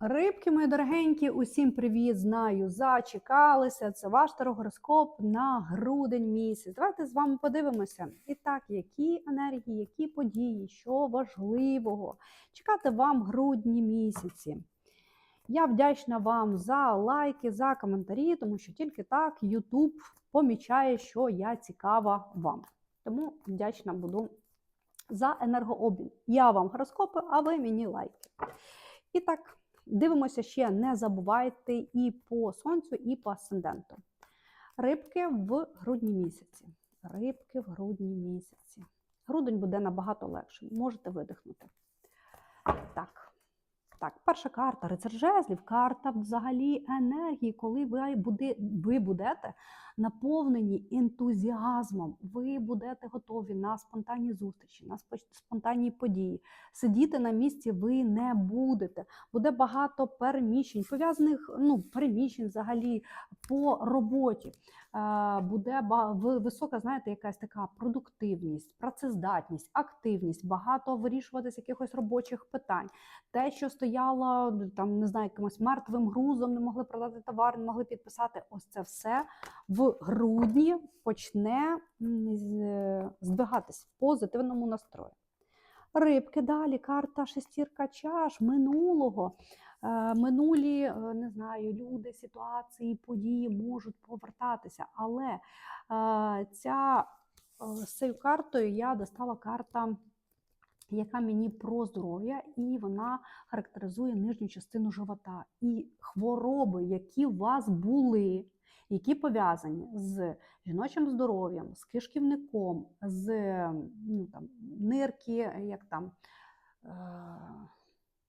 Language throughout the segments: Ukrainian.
Рибки, мої дорогенькі, усім привіт! Знаю, зачекалися. Це ваш тарогороскоп на грудень місяць. Давайте з вами подивимося. І так, які енергії, які події, що важливого чекати вам грудні місяці. Я вдячна вам за лайки, за коментарі, тому що тільки так YouTube помічає, що я цікава вам. Тому вдячна буду за енергообмін. Я вам гороскопи, а ви мені лайки. І так. Дивимося ще, не забувайте і по сонцю, і по асценденту. Рибки в грудні місяці. Рибки в грудні місяці. Грудень буде набагато легше. Можете видихнути. Так. Так, перша карта рицар жезлів, карта взагалі енергії, коли ви, буде, ви будете наповнені ентузіазмом, ви будете готові на спонтанні зустрічі, на спонтанні події. Сидіти на місці ви не будете. Буде багато переміщень, пов'язаних ну, переміщень взагалі по роботі. Буде висока, знаєте, якась така продуктивність, працездатність, активність, багато вирішуватись якихось робочих питань. Те, що стояло там, не знаю, якимось мертвим грузом, не могли продати товар, не могли підписати. Ось це все в грудні почне здвигатись в позитивному настрої. Рибки далі, карта шестірка чаш минулого. Е, минулі е, не знаю, люди, ситуації, події можуть повертатися. Але е, ця з цією картою я достала карта. Яка мені про здоров'я, і вона характеризує нижню частину живота. І хвороби, які у вас були, які пов'язані з жіночим здоров'ям, з кишківником, з ну, там, нирки, як там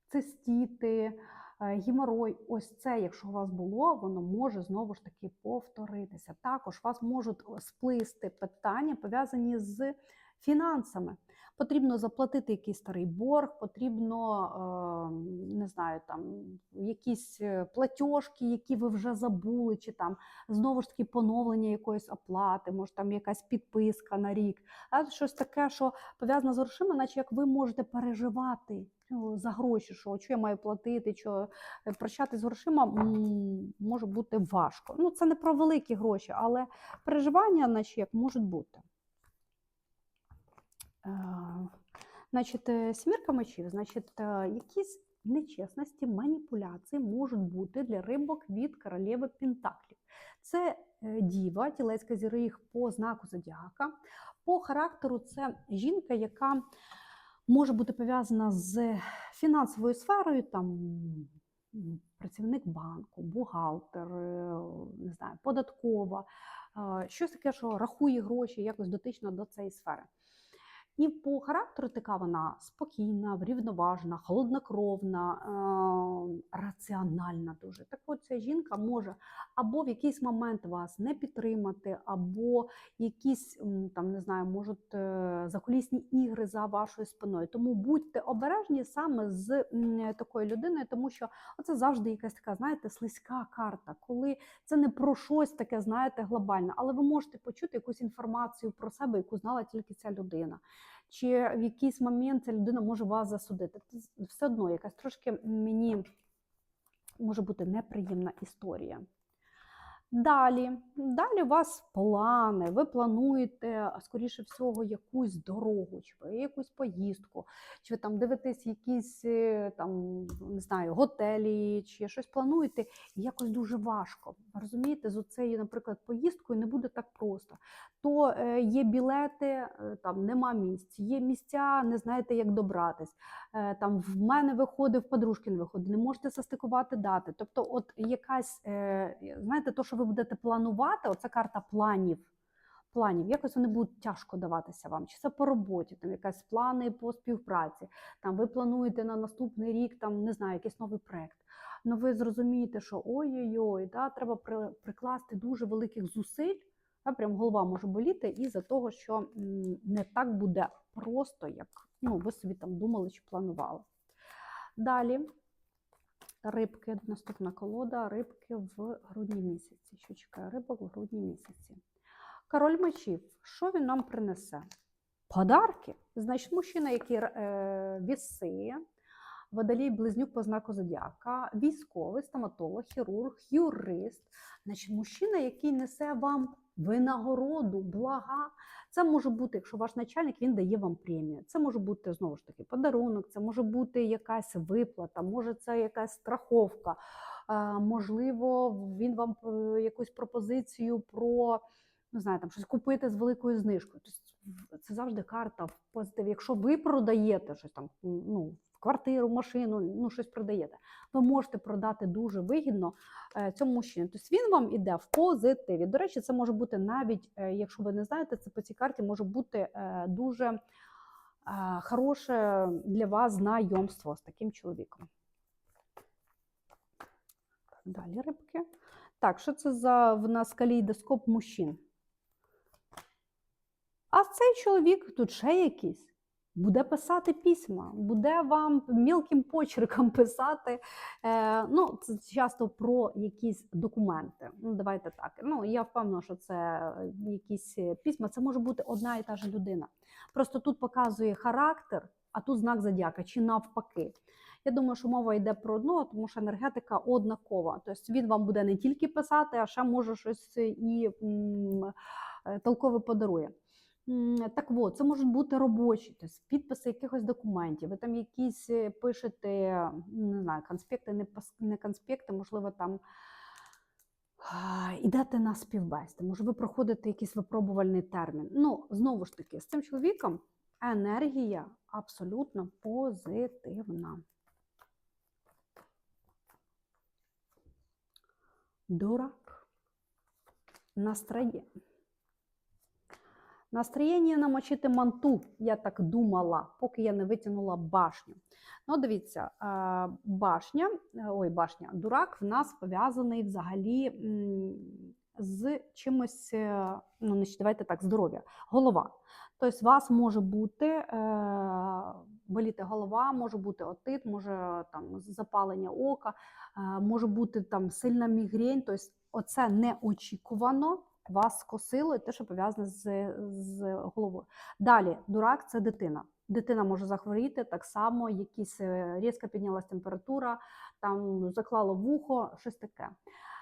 цистіти, геморой, ось це, якщо у вас було, воно може знову ж таки повторитися. Також вас можуть сплисти питання, пов'язані з фінансами. Потрібно заплатити якийсь старий борг, потрібно, не знаю, там якісь е, платіжки, які ви вже забули, чи там знову ж таки поновлення якоїсь оплати, може там якась підписка на рік, а щось таке, що пов'язане з грошима, наче як ви можете переживати ну, за гроші, що що я маю платити, що е, прощати з грошима може бути важко. Ну, це не про великі гроші, але переживання, наче як можуть бути. Значить, е, сімірка мечів, значить, е, якісь нечесності, маніпуляції можуть бути для рибок від королеви Пентаклів. Це е, діва, тілецька зірих по знаку зодіака. По характеру це жінка, яка може бути пов'язана з фінансовою сферою, там працівник банку, бухгалтер, не знаю, податкова, щось таке, що рахує гроші якось дотично до цієї сфери. І по характеру така вона спокійна, врівноважена, холоднокровна, е раціональна дуже. Так от ця жінка може або в якийсь момент вас не підтримати, або якісь там не знаю, можуть е закулісні ігри за вашою спиною. Тому будьте обережні саме з такою людиною, тому що це завжди якась така, знаєте, слизька карта, коли це не про щось таке, знаєте, глобальне, але ви можете почути якусь інформацію про себе, яку знала тільки ця людина чи в якийсь момент ця людина може вас засудити. Це все одно якась трошки мені може бути неприємна історія. Далі, далі у вас плани, ви плануєте, скоріше всього, якусь дорогу, чи ви якусь поїздку, чи ви там дивитесь якісь е, там, не знаю, готелі, чи щось плануєте, і якось дуже важко. Розумієте, з оцею, наприклад, поїздкою не буде так просто. То е, є білети, е, там нема місць, є місця, не знаєте, як добратись. Там в мене виходить, в подружки не виходить, не можете состикувати дати. Тобто, от якась, знаєте, то, що ви будете планувати, оця карта планів. Планів, якось вони будуть тяжко даватися вам. Чи це по роботі, там якась плани по співпраці. Там ви плануєте на наступний рік, там не знаю, якийсь новий проект. Ну ви зрозумієте, що ой-ой-ой, да, треба при, прикласти дуже великих зусиль. Да, прям голова може боліти із-за того, що не так буде просто, як ну, ви собі там думали чи планували. Далі рибки, наступна колода, рибки в грудні місяці. Що чекає рибок в грудні місяці? Король мечів, що він нам принесе? Подарки. Значить, мужчина, який е, віси, водолій близнюк по знаку зодіака, військовий, стоматолог, хірург, юрист, значить мужчина, який несе вам винагороду, блага. Це може бути, якщо ваш начальник він дає вам премію. Це може бути знову ж таки подарунок, це може бути якась виплата, може це якась страховка. Можливо, він вам е, якусь пропозицію про не знаю, там щось купити з великою знижкою. Тобто це завжди карта в позитиві. Якщо ви продаєте щось там, ну, квартиру, машину, ну щось продаєте, ви можете продати дуже вигідно е, цьому мужчині. Тобто він вам іде в позитиві. До речі, це може бути навіть, е, якщо ви не знаєте, це по цій карті може бути е, дуже хороше для вас знайомство з таким чоловіком. Далі рибки. Так, що це за в нас калейдоскоп мужчин? А цей чоловік тут ще якийсь. Буде писати письма, буде вам мілким почерком писати. Е, ну, це часто про якісь документи. Ну, давайте так. Ну, я впевнена, що це якісь письма. Це може бути одна і та ж людина. Просто тут показує характер, а тут знак зодіака, чи навпаки. Я думаю, що мова йде про одного, тому що енергетика однакова. Тобто він вам буде не тільки писати, а ще може щось і м, е, толкове подарує. Так от, це можуть бути робочі, тобто підписи якихось документів. Ви там якісь е, пишете, не знаю, конспекти, не, не конспекти, можливо, там ідете на співбесіди, може, ви проходите якийсь випробувальний термін. Ну, знову ж таки, з цим чоловіком енергія абсолютно позитивна. Дурак. Настроєння. Настроєння намочити манту, я так думала, поки я не витягнула башню. Ну, дивіться, е, башня, е, ой, башня, дурак в нас пов'язаний взагалі з чимось, е, ну, значить, давайте так, здоров'я, голова. Тобто, у вас може бути боліти голова, може бути отит, може там запалення ока, може бути там сильна мігрень. Тобто, оце неочікувано вас скосило і те, що пов'язане з, з головою. Далі, дурак це дитина. Дитина може захворіти так само, якісь е, різко піднялась температура, там заклало вухо, щось таке.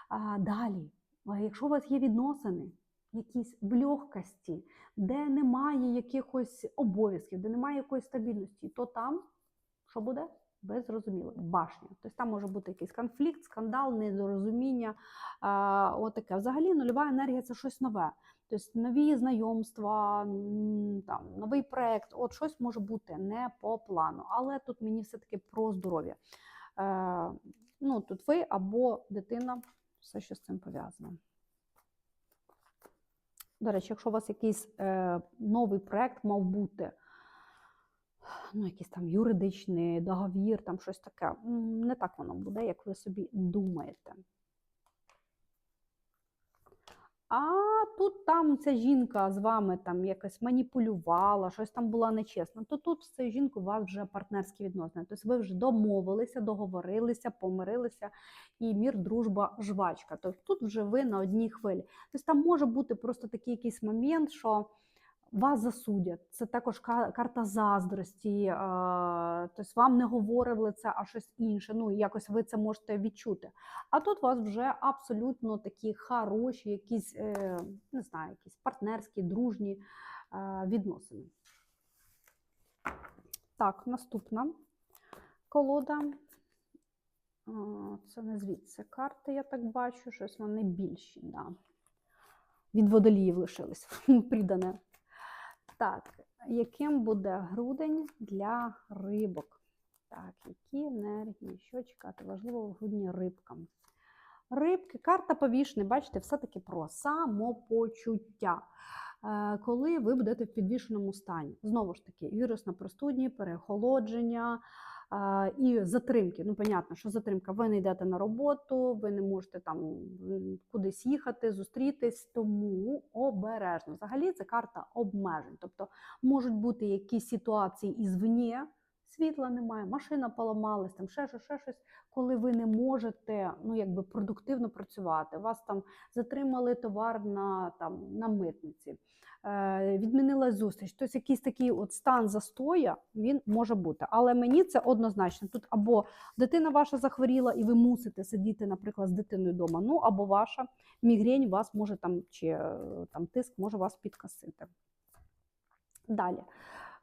А, далі, якщо у вас є відносини, якісь в легкості, де немає якихось обов'язків, де немає якоїсь стабільності, то там що буде? Ви зрозуміли, башня. Тобто там може бути якийсь конфлікт, скандал, недорозуміння. А, отаке. Взагалі нульова енергія це щось нове. Тобто нові знайомства, там, новий проект, от щось може бути не по плану. Але тут мені все-таки про здоров'я. Е, ну, тут ви або дитина, все, що з цим пов'язано. До речі, якщо у вас якийсь е, новий проект мав бути, ну, якийсь там юридичний договір, там щось таке, не так воно буде, як ви собі думаєте. А тут там ця жінка з вами там якось маніпулювала, щось там була нечесна. То тут з цією жінкою у вас вже партнерські відносини. Тобто ви вже домовилися, договорилися, помирилися, і мір, дружба, жвачка. Тобто тут вже ви на одній хвилі. Тобто там може бути просто такий якийсь момент, що вас засудять. Це також карта заздрості. е, Тобто вам не говорили це, а щось інше. Ну, якось ви це можете відчути. А тут у вас вже абсолютно такі хороші, якісь, е, не знаю, якісь партнерські, дружні е, відносини. Так, наступна колода. Це не звідси карти, я так бачу, щось вони більші. Да. Від водоліїв лишились придане. Так, яким буде грудень для рибок? Так, які енергії, що чекати? Важливо в грудні рибкам. Рибки, карта повішни, бачите, все-таки про самопочуття. Е, Коли ви будете в підвішеному стані. Знову ж таки, вірусна простудні, переохолодження е, і затримки. Ну, понятно, що затримка. Ви не йдете на роботу, ви не можете там кудись їхати, зустрітись, тому обережно. Взагалі це карта обмежень. Тобто можуть бути якісь ситуації ізвні, світла немає, машина поламалась, там ще щось, ще щось, коли ви не можете ну, якби продуктивно працювати. Вас там затримали товар на, там, на митниці. е, відмінилась зустріч. Тобто якийсь такий от стан застоя він може бути. Але мені це однозначно. Тут або дитина ваша захворіла, і ви мусите сидіти, наприклад, з дитиною вдома, ну або ваша мігрень вас може там, чи е, там тиск може вас підкосити. Далі.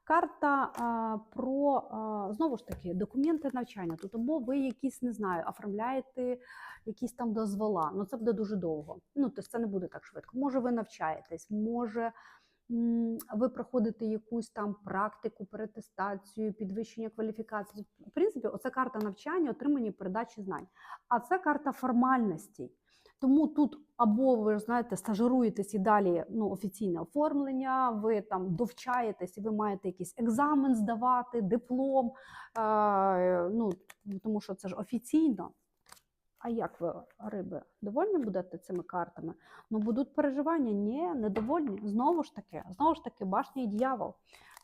Карта а, про а, знову ж таки документи навчання. Тут або ви якісь не знаю, оформляєте якісь там дозвола. Ну це буде дуже довго. Ну тобто це не буде так швидко. Може, ви навчаєтесь, може ви проходите якусь там практику, перетестацію, підвищення кваліфікації. В принципі, оце карта навчання, отримання передачі знань. А це карта формальностей. Тому тут або ви знаєте, стажируєтесь і далі ну, офіційне оформлення, ви там довчаєтесь, і ви маєте якийсь екзамен здавати, диплом. Е, ну, тому що це ж офіційно. А як ви, риби, довольні будете цими картами? Ну, будуть переживання? Ні, недовольні. Знову ж таки, знову ж таки, башня і дьявол.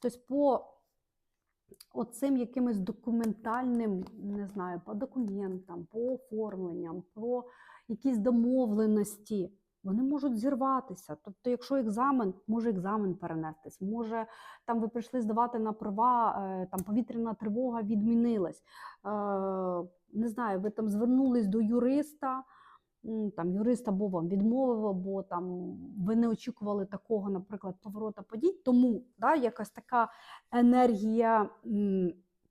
Тобто, по оцим якимось документальним, не знаю, по документам, по оформленням, по якісь домовленості, вони можуть зірватися. Тобто, якщо екзамен, може екзамен перенестись, може там ви прийшли здавати на права, е, там повітряна тривога відмінилась. Е, Не знаю, ви там звернулись до юриста. Там юрист або вам відмовив, або там ви не очікували такого, наприклад, поворота подій. Тому да, якась така енергія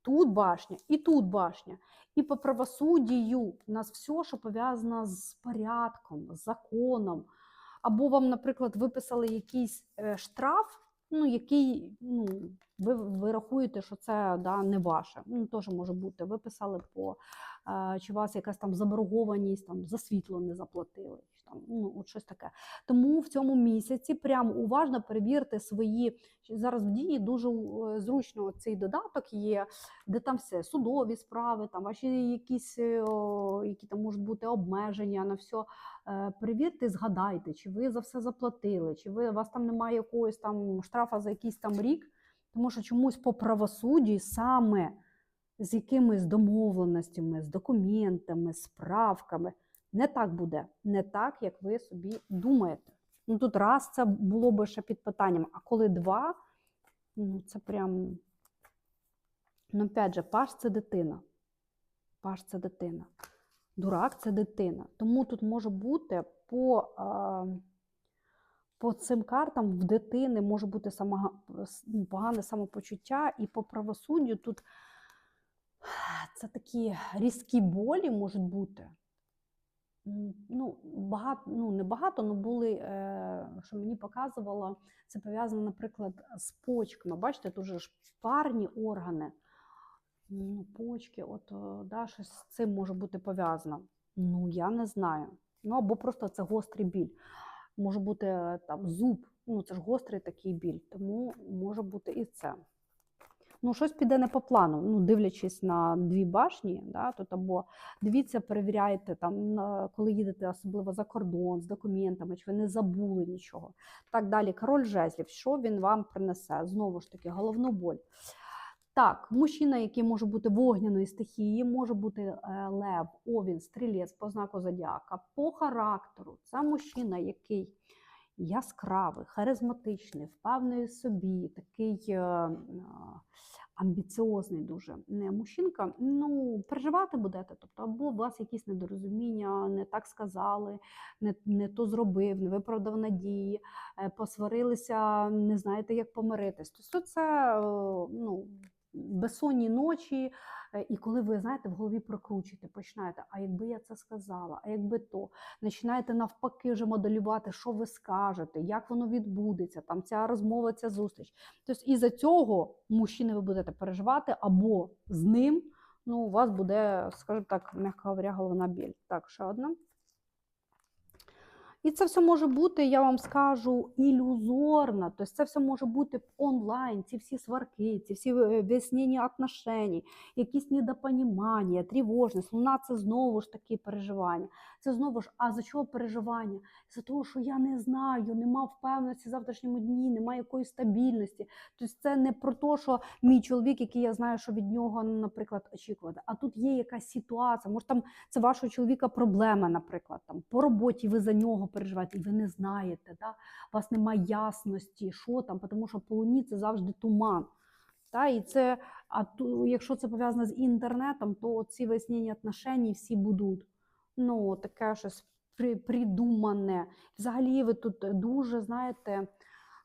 тут башня і тут башня. І по правосуддію у нас все, що пов'язано з порядком, з законом. Або вам, наприклад, виписали якийсь е, штраф, ну, який ну, ви, ви рахуєте, що це да, не ваше. Ну, теж може бути. Виписали по е, чи у вас якась там заборгованість, там за світло не заплатили. чи Там, ну, от щось таке. Тому в цьому місяці прямо уважно перевірте свої. Зараз в дії дуже е, зручно цей додаток є, де там все судові справи, там ваші якісь е, о, які там можуть бути обмеження на все. Перевірте, згадайте, чи ви за все заплатили, чи ви у вас там немає якогось там штрафа за якийсь там рік, тому що чомусь по правосудді саме з якимись домовленостями, з документами, справками. Не так буде, не так, як ви собі думаєте. Ну тут раз це було би ще під питанням, а коли два, ну це прям. Ну, опять же, паш це дитина. Паш це дитина. Дурак це дитина. Тому тут може бути по, по цим картам в дитини може бути самога, с- ну, погане самопочуття, і по правосуддю тут це такі різкі болі можуть бути. Ну, багато, ну, не багато, але були, е, що мені показувало, це пов'язано, наприклад, з почками. Бачите, тут же ж парні органи, ну, почки, от, е, да, щось з цим може бути пов'язано. Ну, я не знаю. Ну, або просто це гострий біль. Може бути е, там зуб, ну це ж гострий такий біль, тому може бути і це. Ну, щось піде не по плану. Ну, дивлячись на дві башні, да, тут або дивіться, перевіряйте, там, коли їдете, особливо за кордон, з документами, чи ви не забули нічого. Так далі, король жезлів, що він вам принесе? Знову ж таки, головну боль. Так, мужчина, який може бути вогняної стихії, може бути е, лев, овін, стрілець по знаку зодіака. По характеру це мужчина, який яскравий, харизматичний, впевнений в собі, такий е, амбіціозний дуже мужчинка. Ну, переживати будете. Тобто, або у вас якісь недорозуміння, не так сказали, не, не то зробив, не виправдав надії, е, посварилися, не знаєте, як помиритись. Тобто, це ну, безсонні ночі, е, і коли ви знаєте, в голові прокручуєте, починаєте, а якби я це сказала, а якби то, починаєте навпаки вже моделювати, що ви скажете, як воно відбудеться, там ця розмова, ця зустріч. Тобто, із-за цього мужчини ви будете переживати, або з ним ну, у вас буде, скажімо так, м'яко говоря, головна біль. Так, ще одна. І це все може бути, я вам скажу, ілюзорно. Тобто це все може бути онлайн, ці всі сварки, ці всі е, вияснення отношень, якісь недопонімання, тривожність. Луна це знову ж таки переживання. Це знову ж, а за чого переживання? За того, що я не знаю, нема впевненості в завтрашньому дні, немає якоїсь стабільності. Тобто це не про те, що мій чоловік, який я знаю, що від нього, наприклад, очікувати. А тут є якась ситуація. Може, там це вашого чоловіка проблема, наприклад, там по роботі ви за нього переживаєте, і ви не знаєте, да? у вас немає ясності, що там, тому що по луні це завжди туман. Та, і це, а ту, якщо це пов'язано з інтернетом, то ці вияснення отношень всі будуть. Ну, таке щось при, придумане. Взагалі, ви тут дуже знаєте,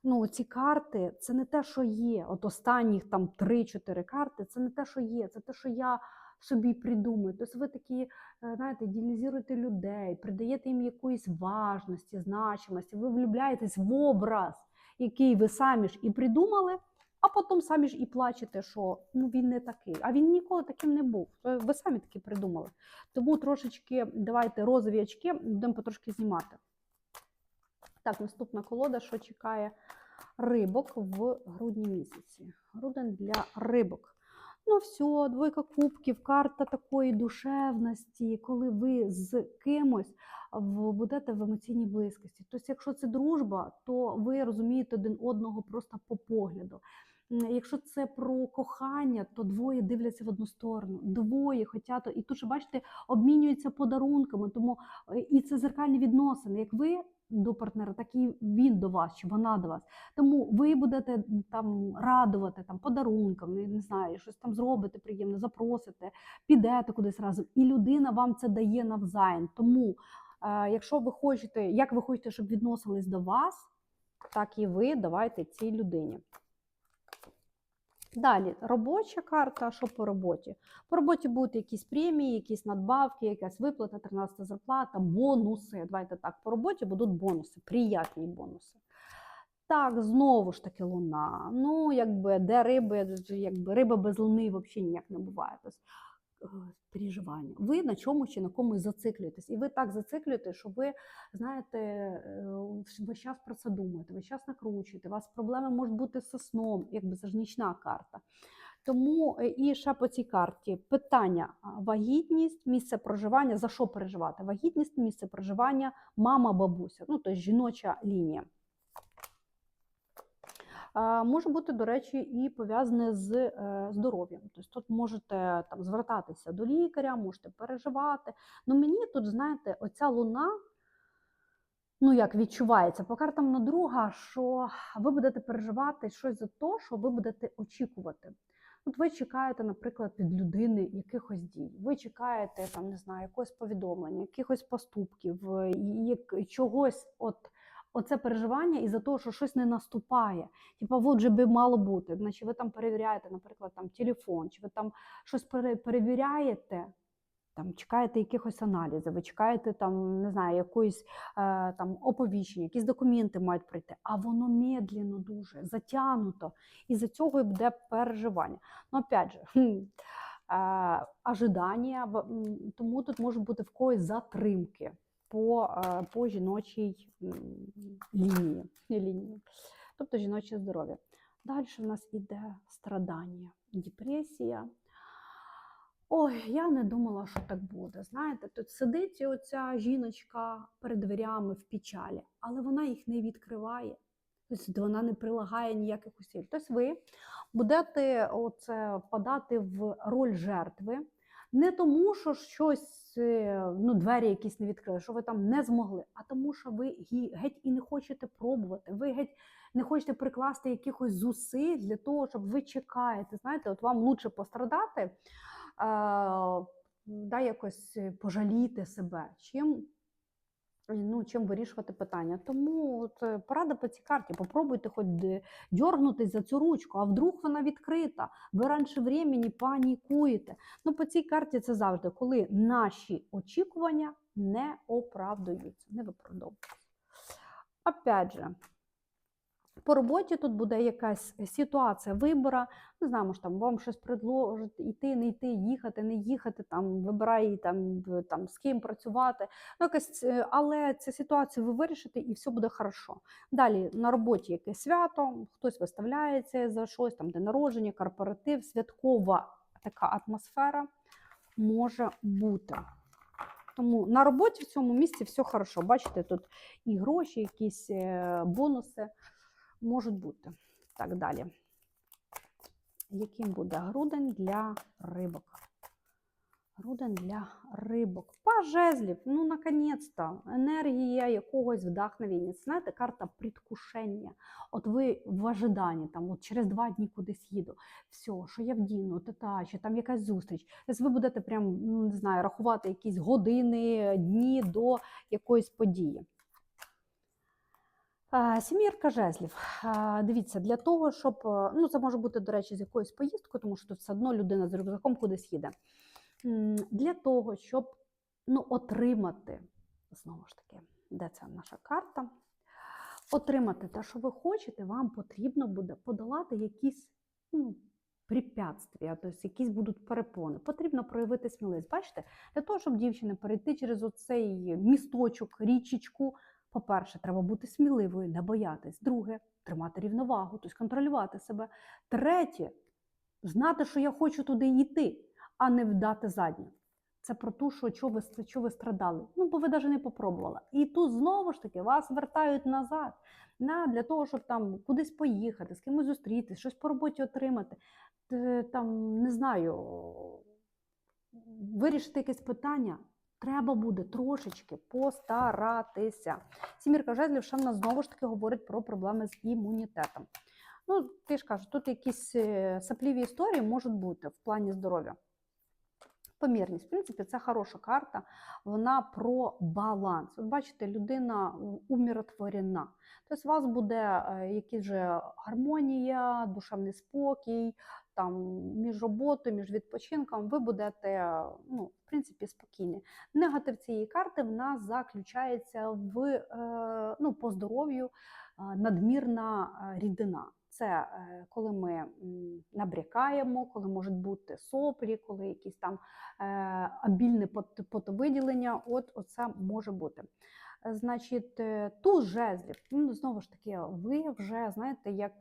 ну, ці карти це не те, що є. От останніх там 3-4 карти, це не те, що є, це те, що я собі придумаю. Тобто ви такі, е, знаєте, ідеалізуєте людей, придаєте їм якоїсь важності, значимості, ви влюбляєтесь в образ, який ви самі ж і придумали, а потім самі ж і плачете, що ну, він не такий. А він ніколи таким не був. Ви самі таки придумали. Тому трошечки давайте розові очки будемо потрошки знімати. Так, наступна колода, що чекає рибок в грудні місяці. Грудень для рибок. Ну, все, двойка кубків, карта такої душевності, коли ви з кимось в- будете в емоційній близькості. Тобто, якщо це дружба, то ви розумієте один одного просто по погляду. Якщо це про кохання, то двоє дивляться в одну сторону, двоє хочуть, і тут бачите, обмінюються подарунками, тому е, і це зеркальні відносини. Як ви до партнера, так і він до вас, чи вона до вас. Тому ви будете там радувати там подарунками, не знаю, щось там зробите приємне, запросите, підете кудись разом, і людина вам це дає навзаєм. Тому, е, якщо ви хочете, як ви хочете, щоб відносились до вас, так і ви давайте цій людині. Далі робоча карта. Що по роботі? По роботі будуть якісь премії, якісь надбавки, якась виплата, 13 зарплата, бонуси. Давайте так, по роботі будуть бонуси, приятні бонуси. Так, знову ж таки луна. Ну, якби де риби, якби риба без луни взагалі ніяк не буває. Тобто, переживання. Ви на чому чи на комусь зациклюєтесь. І ви так зациклюєте, що ви, знаєте, е, весь час про це думаєте, весь час накручуєте. У вас проблеми можуть бути з сном, якби це ж нічна карта. Тому е, і ще по цій карті питання: вагітність, місце проживання, за що переживати? Вагітність, місце проживання, мама, бабуся, ну тобто жіноча лінія. Може бути, до речі, і пов'язане з е, здоров'ям. Тобто тут можете там звертатися до лікаря, можете переживати. Ну мені тут, знаєте, оця луна, ну як відчувається по картам на друга, що ви будете переживати щось за те, що ви будете очікувати. От ви чекаєте, наприклад, від людини якихось дій. Ви чекаєте там, не знаю, якогось повідомлення, якихось поступків, е, як чогось, от оце переживання із-за того, що щось не наступає. Типа, от же би мало бути. Значить, ви там перевіряєте, наприклад, там телефон, чи ви там щось перевіряєте. Там чекаєте якихось аналізів, ви чекаєте там, не знаю, якоїсь е, там оповіщення, якісь документи мають прийти, а воно медленно дуже затягнуто, і за цього і буде переживання. Ну, опять же, е, ожидання, тому тут можуть бути в когось затримки по, по жіночій лінії, лінії, тобто жіноче здоров'я. Далі в нас іде страдання, депресія. Ой, я не думала, що так буде. Знаєте, тут сидить оця жіночка перед дверями в печалі, але вона їх не відкриває. Тобто вона не прилагає ніяких усиль. Тобто ви будете оце впадати в роль жертви, не тому, що щось, е, ну, двері якісь не відкрили, що ви там не змогли, а тому, що ви геть і не хочете пробувати. Ви геть не хочете прикласти якихось зусиль для того, щоб ви чекаєте. Знаєте, от вам лучше пострадати, да, якось е, пожаліти себе, чим, ну, чим вирішувати питання. Тому от, е, порада по цій карті. Попробуйте хоч дьоргнутись за цю ручку, а вдруг вона відкрита. Ви раніше времені панікуєте. Ну, по цій карті це завжди, коли наші очікування не оправдуються, не виправдовуються. Опять же, по роботі тут буде якась ситуація вибора. Не знаю, може там вам щось предложить, йти, не йти, їхати, не їхати, там вибирай там, там з ким працювати. Ну, якась, е, але цю ситуацію ви вирішите і все буде хорошо. Далі на роботі якесь свято, хтось виставляється за щось, там день народження, корпоратив, святкова така атмосфера може бути. Тому на роботі в цьому місці все хорошо. Бачите, тут і гроші, якісь е, бонуси можуть бути. Так далі. Яким буде грудень для рибок? Руден для рибок. Паж жезлів, ну наконець-то, енергія якогось вдохновення. Знаєте, карта предвкушення. От ви в ожиданні, там, от через два дні кудись їду. Все, що я вдіну, та чи там якась зустріч. Тобто ви будете прям, ну, не знаю, рахувати якісь години, дні до якоїсь події. Сімірка жезлів. Дивіться, для того, щоб е, ну це може бути, до речі, з якоюсь поїздкою, тому що тут все одно людина з рюкзаком кудись їде. Для того, щоб ну, отримати, знову ж таки, де це наша карта? Отримати те, що ви хочете, вам потрібно буде подолати якісь ну, препятствия, тобто якісь будуть перепони. Потрібно проявити сміливість. Бачите, для того, щоб дівчина перейти через оцей місточок, річечку, по-перше, треба бути сміливою, не боятись. Друге, тримати рівновагу, тобто контролювати себе. Третє, знати, що я хочу туди йти, а не вдати задню. Це про те, що чого ви, чого ви страдали. Ну, бо ви навіть не попробувала. І тут знову ж таки вас вертають назад на, для того, щоб там кудись поїхати, з кимось зустрітися, щось по роботі отримати. Там, не знаю, вирішити якесь питання. Треба буде трошечки постаратися. Сімірка жезлів ще знову ж таки говорить про проблеми з імунітетом. Ну, ти ж кажеш, тут якісь е, сапліві історії можуть бути в плані здоров'я. Помірність, в принципі, це хороша карта, вона про баланс. От бачите, людина умиротворена. Тобто у вас буде е, якась же гармонія, душевний спокій, там, між роботою, між відпочинком, ви будете ну, в принципі, спокійні. Негатив цієї карти в нас заключається в е, ну, по здоров'ю е, надмірна рідина. Це е, коли ми набрякаємо, коли можуть бути соплі, коли якісь там е, обільне потовиділення. От оце може бути. Значить, е, туз жезлів, ну знову ж таки, ви вже знаєте, як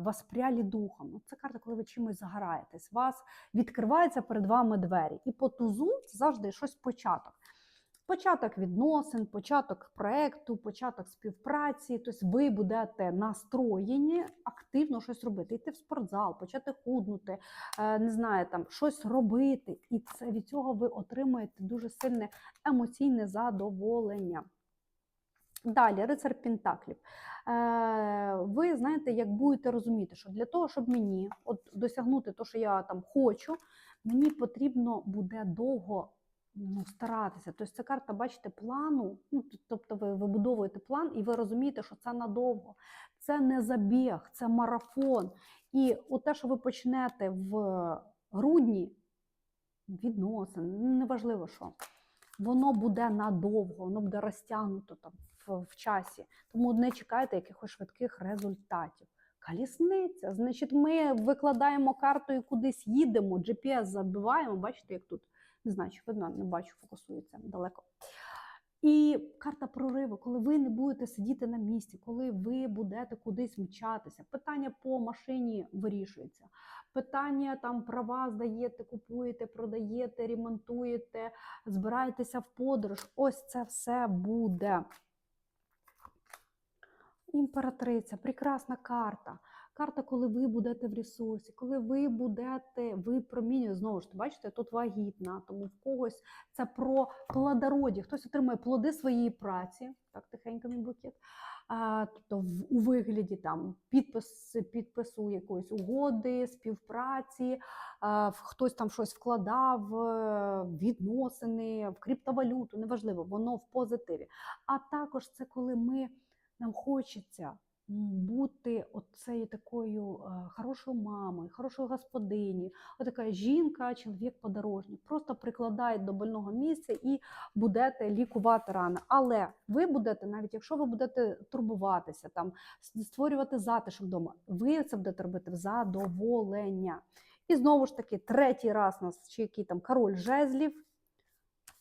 воспрялі духом. Це карта, коли ви чимось загораєтесь. Вас відкриваються перед вами двері. І по тузу це завжди щось початок. Початок відносин, початок проекту, початок співпраці. Тобто ви будете настроєні активно щось робити, йти в спортзал, почати худнути, е, не знаю, там щось робити. І це від цього ви отримуєте дуже сильне емоційне задоволення. Далі, рицар Пентаклів. Е, ви знаєте, як будете розуміти, що для того, щоб мені от, досягнути те, що я там хочу, мені потрібно буде довго ну, старатися. Тобто це карта, бачите, плану. Ну, тобто ви вибудовуєте план і ви розумієте, що це надовго. Це не забіг, це марафон. І от те, що ви почнете в грудні, відносин, неважливо що, воно буде надовго, воно буде розтягнуто там в, в часі. Тому не чекайте якихось швидких результатів. Колісниця, значить, ми викладаємо карту і кудись їдемо, GPS забиваємо. Бачите, як тут не знаю, чи видно, не бачу, фокусується далеко. І карта прориву, коли ви не будете сидіти на місці, коли ви будете кудись мчатися. Питання по машині вирішується. Питання там права здаєте, купуєте, продаєте, ремонтуєте, збираєтеся в подорож. Ось це все буде. Імператриця, прекрасна карта. Карта, коли ви будете в ресурсі, коли ви будете, ви промінюєте, знову ж бачите, тут вагітна, тому в когось це про плодороді. Хтось отримує плоди своєї праці, так тихенько мій букет, а, тобто в, у вигляді там підпис, підпису якоїсь угоди, співпраці, а, хтось там щось вкладав, е, відносини, в криптовалюту, неважливо, воно в позитиві. А також це коли ми нам хочеться бути оцею такою е, хорошою мамою, хорошою господинею, отака жінка, чоловік подорожник. Просто прикладає до больного місця і будете лікувати рани. Але ви будете, навіть якщо ви будете турбуватися, там створювати затишок вдома, ви це будете робити в задоволення. І знову ж таки, третій раз нас чи який там король жезлів.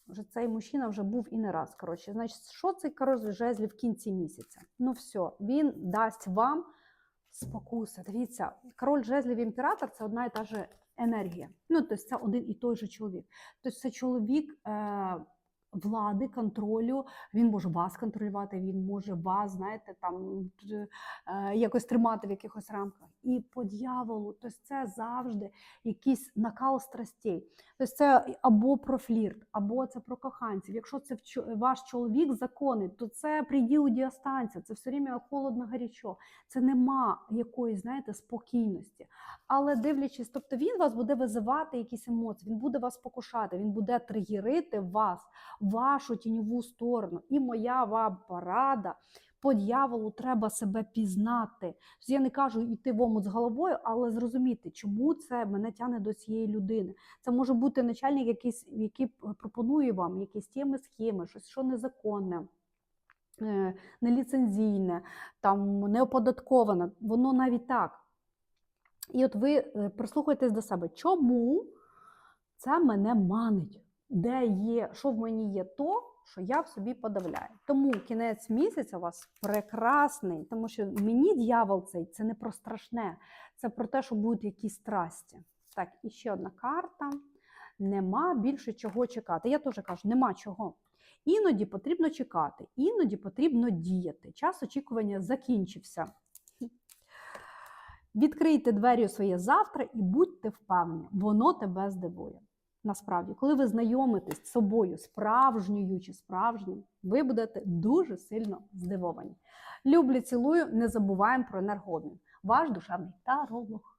Вже цей мужчина вже був і не раз. Коротше, значить, що цей король жезлів в кінці місяця? Ну все, він дасть вам спокуси. Дивіться, король жезлів імператор це одна і та ж енергія. Ну, тобто це один і той же чоловік. Тобто це чоловік е, влади, контролю. Він може вас контролювати, він може вас, знаєте, там е, якось тримати в якихось рамках. І по дьяволу, тобто це завжди якийсь накал страстей. Тобто це або про флірт, або це про коханців. Якщо це ваш чоловік законний, то це приділ діастанція, це все время холодно гарячо. Це нема якоїсь, знаєте, спокійності. Але дивлячись, тобто він вас буде визивати якісь емоції, він буде вас покушати, він буде тригерити вас, вашу тіньову сторону. І моя вам порада. По дьяволу треба себе пізнати. Тобто я не кажу йти в омут з головою, але зрозуміти, чому це мене тягне до цієї людини. Це може бути начальник, якийсь, який пропонує вам якісь теми, схеми, щось що незаконне. е, Неліцензійне, там неоподатковане, воно навіть так. І от ви е, прислухайтесь до себе, чому це мене манить? Де є, що в мені є то, що я в собі подавляю. Тому кінець місяця у вас прекрасний, тому що мені дьявол цей це не про страшне, це про те, що будуть якісь страсті. Так, і ще одна карта. Нема більше чого чекати. Я теж кажу, нема чого. Іноді потрібно чекати, іноді потрібно діяти. Час очікування закінчився. Відкрийте двері своє завтра і будьте впевнені, воно тебе здивує. Насправді, коли ви знайомитесь з собою справжньою чи справжнім, ви будете дуже сильно здивовані. Люблю, цілую, не забуваємо про енергообмін. Ваш душевний таролог.